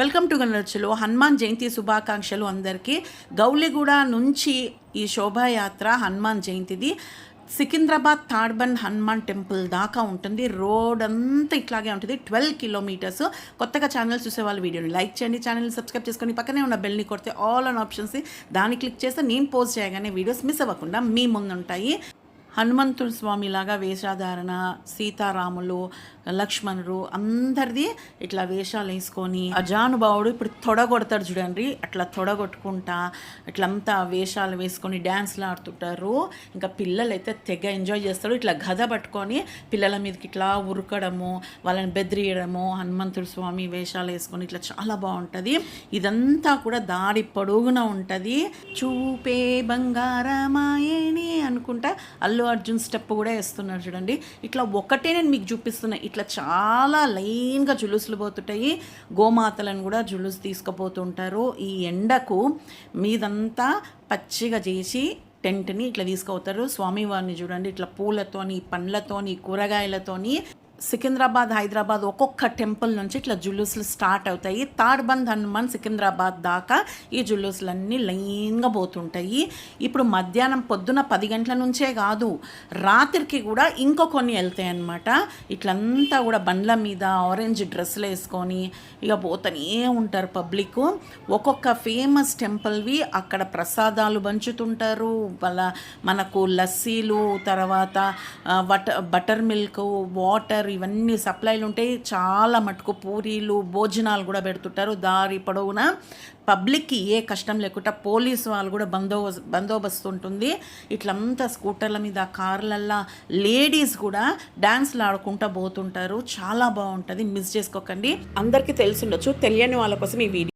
Welcome to గణరచులు హనుమాన్ జయంతి శుభాకాంక్షలు అందరికీ. గౌలిగూడ నుంచి ఈ శోభాయాత్ర హనుమాన్ జయంతిది. సికింద్రాబాద్ తాడ్బన్ హనుమాన్ టెంపుల్ దాకా ఉంటుంది. రోడ్ అంతా ఇట్లాగే ఉంటుంది. Twelve kilometres. కొత్తగా ఛానల్ చూసే వాళ్ళు వీడియోని లైక్ చేయండి. ఛానల్ని సబ్స్క్రైబ్ చేసుకొని పక్కనే ఉన్న బెల్ని కొడితే ఆల్ అన్ ఆప్షన్స్ దాన్ని క్లిక్ చేస్తే నేను పోస్ట్ చేయగానే వీడియోస్ మిస్ అవ్వకుండా మీ ముందు ఉంటాయి హనుమంతుడు స్వామి లాగా వేషాధారణ సీతారాములు లక్ష్మణుడు అందరిది ఇట్లా వేషాలు వేసుకొని అజానుభావుడు ఇప్పుడు తొడగొడతాడు చూడండి అట్లా తొడగొట్టుకుంటా ఇట్లంతా వేషాలు వేసుకొని డ్యాన్స్లు ఆడుతుంటారు. ఇంకా పిల్లలు అయితే తెగ ఎంజాయ్ చేస్తారు. ఇట్లా గద పట్టుకొని పిల్లల మీదకి ఇట్లా ఉరకడము వాళ్ళని బెదిరియడము హనుమంతుడు స్వామి వేషాలు వేసుకొని ఇట్లా చాలా బాగుంటుంది. ఇదంతా కూడా దారి పొడుగున ఉంటుంది. చూపే బంగారమాయని అనుకుంటా అల్లు అర్జున్ స్టెప్ కూడా వేస్తున్నారు చూడండి. ఇట్లా ఒకటే నేను మీకు చూపిస్తున్నా ఇట్లా చాలా లైన్గా జులుసులు పోతుంటాయి. గోమాతలను కూడా జులుసు తీసుకుపోతుంటారు. ఈ ఎండకు మీదంతా పచ్చిగా చేసి టెంట్ని ఇట్లా తీసుకుపోతారు. స్వామివారిని చూడండి ఇట్లా పూలతోని పండ్లతోని కూరగాయలతోని సికింద్రాబాద్ హైదరాబాద్ ఒక్కొక్క టెంపుల్ నుంచి ఇట్లా జులూసులు స్టార్ట్ అవుతాయి. తాడ్బంద్ హనుమాన్ సికింద్రాబాద్ దాకా ఈ జులూసులన్నీ లైన్గా పోతుంటాయి. ఇప్పుడు మధ్యాహ్నం పొద్దున పది గంటల నుంచే కాదు రాత్రికి కూడా ఇంకో కొన్ని వెళ్తాయి అన్నమాట. ఇట్లంతా కూడా బండ్ల మీద ఆరెంజ్ డ్రెస్సులు వేసుకొని ఇక పోతనే ఉంటారు పబ్లిక్. ఒక్కొక్క ఫేమస్ టెంపుల్వి అక్కడ ప్రసాదాలు పంచుతుంటారు. వాళ్ళ మనకు లస్సీలు తర్వాత బట బటర్ మిల్క్ వాటర్ ఇవన్నీ సప్లైలు ఉంటాయి చాలా మటుకు పూరీలు భోజనాలు కూడా పెడుతుంటారు దారి పొడవునా. పబ్లిక్కి ఏ కష్టం లేకుండా పోలీస్ వాళ్ళు కూడా బందోబస్తు బందోబస్తు ఉంటుంది. ఇట్లంతా స్కూటర్ల మీద కార్లల్లో లేడీస్ కూడా డ్యాన్స్లు ఆడుకుంటూ పోతుంటారు. చాలా బాగుంటుంది. మిస్ చేసుకోకండి. అందరికీ తెలిసి ఉండొచ్చు. తెలియని వాళ్ళ కోసం ఈ వీడియో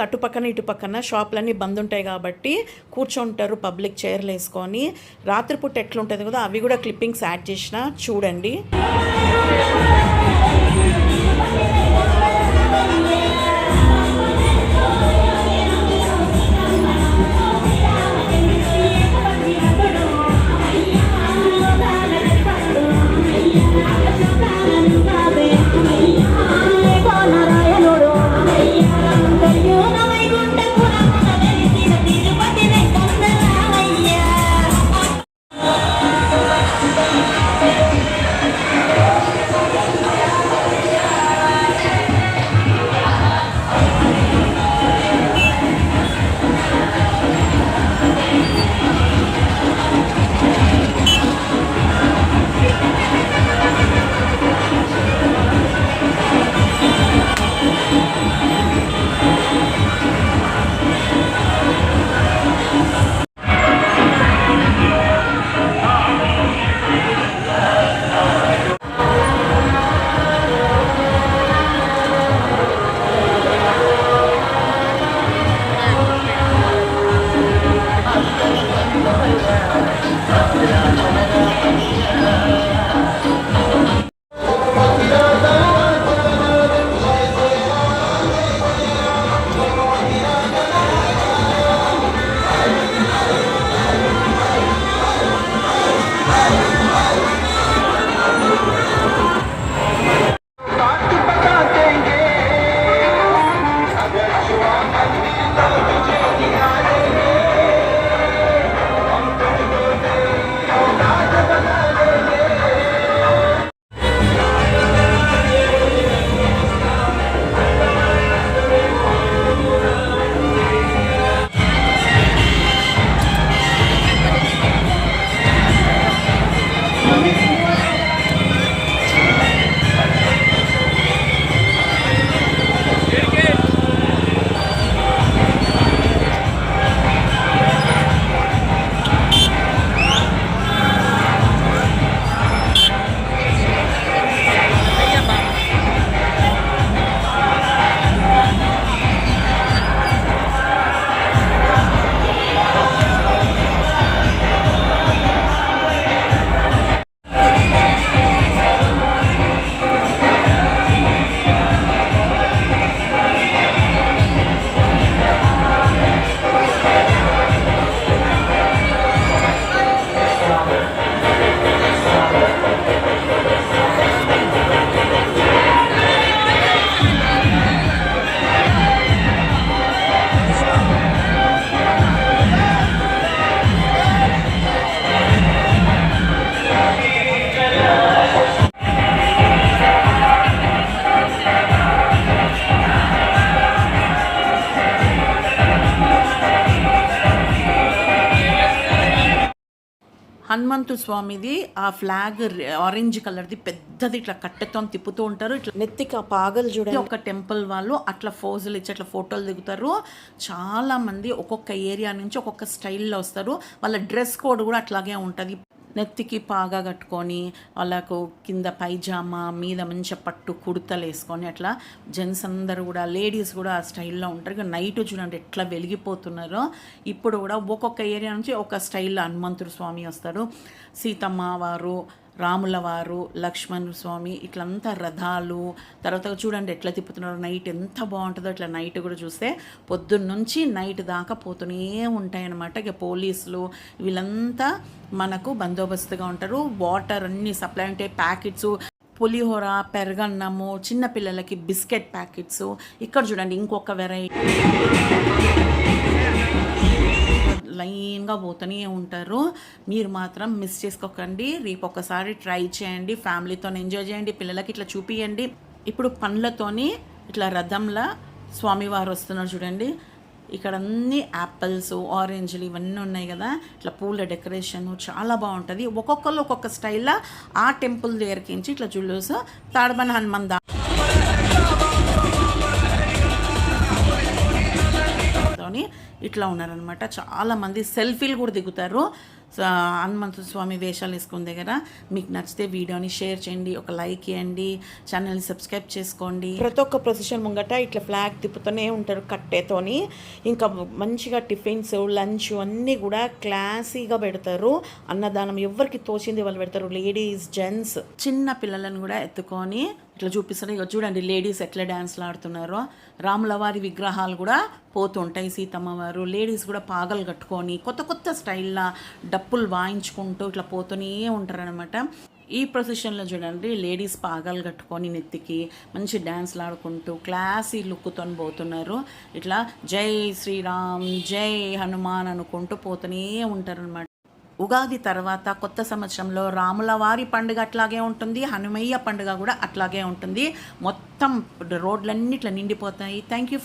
రోడ్డుకి అటుపక్కన ఇటు పక్కన షాపులన్నీ బంద్ ఉంటాయి కాబట్టి కూర్చుంటారు పబ్లిక్ చైర్లు వేసుకొని. రాత్రిపూట ఎట్లుంటుంది కదా అవి కూడా క్లిప్పింగ్స్ యాడ్ చేసిన చూడండి. హనుమంతు స్వామిది ఆ ఫ్లాగ్ ఆరెంజ్ కలర్ది పెద్దది ఇట్లా కట్టెతో తిప్పుతూ ఉంటారు ఇట్లా నెత్తికి ఆ పాగలు చూడండి. ఒక టెంపుల్ వాళ్ళు అట్లా ఫోజులు ఇచ్చి అట్లా ఫోటోలు దిగుతారు. చాలా మంది ఒక్కొక్క ఏరియా నుంచి ఒక్కొక్క స్టైల్లో వస్తారు. వాళ్ళ డ్రెస్ కోడ్ కూడా అట్లాగే ఉంటుంది. నెత్తికి పాగా కట్టుకొని వాళ్ళకు కింద పైజామా మీద మంచిగా పట్టు కుర్తలు వేసుకొని అట్లా జెంట్స్ అందరూ కూడా లేడీస్ కూడా ఆ స్టైల్లో ఉంటారు. ఇక నైట్ చూడండి ఎట్లా వెలిగిపోతున్నారో. ఇప్పుడు కూడా ఒక్కొక్క ఏరియా నుంచి ఒక స్టైల్లో హనుమంతుడు స్వామి వస్తారు. సీతమ్మ వారు రాములవారు లక్ష్మణ్ స్వామి ఇట్లంతా రథాలు తర్వాత చూడండి ఎట్లా తిప్పుతున్నారు నైట్ ఎంత బాగుంటుందో ఇట్లా నైట్ కూడా చూస్తే పొద్దున్న నుంచి నైట్ దాకా పోతూనే ఉంటాయన్నమాట. ఇక పోలీసులు వీళ్ళంతా మనకు బందోబస్తుగా ఉంటారు. వాటర్ అన్ని సప్లై ఉంటాయి ప్యాకెట్స్ పులిహోర పెరగన్నము చిన్నపిల్లలకి బిస్కెట్ ప్యాకెట్స్. ఇక్కడ చూడండి ఇంకొక వెరైటీ. లైన్గా పోతూనే ఉంటారు. మీరు మాత్రం మిస్ చేసుకోకండి. రేపు ఒకసారి ట్రై చేయండి. ఫ్యామిలీతో ఎంజాయ్ చేయండి. పిల్లలకి ఇట్లా చూపియండి. ఇప్పుడు పండ్లతోని ఇట్లా రథంలా స్వామివారు వస్తున్నారు చూడండి. ఇక్కడ అన్ని యాపిల్స్ ఆరెంజ్లు ఇవన్నీ ఉన్నాయి కదా. ఇట్లా పూల డెకరేషన్ చాలా బాగుంటుంది. ఒక్కొక్కరు ఒక్కొక్క స్టైల్లో ఆ టెంపుల్ దగ్గరికి నుంచి ఇట్లా జుల్లూస్ తాడబన హనుమాన్ ఇట్లా ఉన్నారనమాట చాలా మంది సెల్ఫీలు కూడా దిగుతారు. హనుమంతు స్వామి వేషాలు వేసుకున్న దగ్గర మీకు నచ్చితే వీడియోని షేర్ చేయండి ఒక లైక్ ఇవ్వండి ఛానల్ని సబ్స్క్రైబ్ చేసుకోండి. ప్రతి ఒక్క ప్రొసెషన్ ముంగట ఇట్లా ఫ్లాగ్ తిప్పుతూనే ఉంటారు కట్టెతోని. ఇంకా మంచిగా టిఫిన్స్ లంచ్ అన్నీ కూడా క్లాసీగా పెడతారు. అన్నదానం ఎవరికి తోచింది వాళ్ళు పెడతారు. Ladies gents. చిన్న పిల్లలను కూడా ఎత్తుకొని ఇట్లా చూపిస్తారు. ఇక చూడండి లేడీస్ ఎట్లా డ్యాన్స్లు ఆడుతున్నారో. రాముల వారి విగ్రహాలు కూడా పోతుంటాయి సీతమ్మ వారు లేడీస్ కూడా పాగలు కట్టుకొని కొత్త కొత్త స్టైల్లో డప్పులు వాయించుకుంటూ ఇట్లా పోతూనే ఉంటారనమాట ఈ ప్రొసెషన్లో చూడండి లేడీస్ పాగాలు కట్టుకొని నెత్తికి మంచి డ్యాన్స్లు ఆడుకుంటూ క్లాసీ లుక్తో పోతున్నారు. ఇట్లా జై శ్రీరామ్ జై హనుమాన్ అనుకుంటూ పోతూనే ఉంటారనమాట ఉగాది తర్వాత కొత్త సంవత్సరంలో రాముల వారి పండుగ అట్లాగే ఉంటుంది హనుమయ్య పండుగ కూడా అట్లాగే ఉంటుంది. మొత్తం రోడ్లన్నీ ఇట్లా నిండిపోతాయి థ్యాంక్ యూ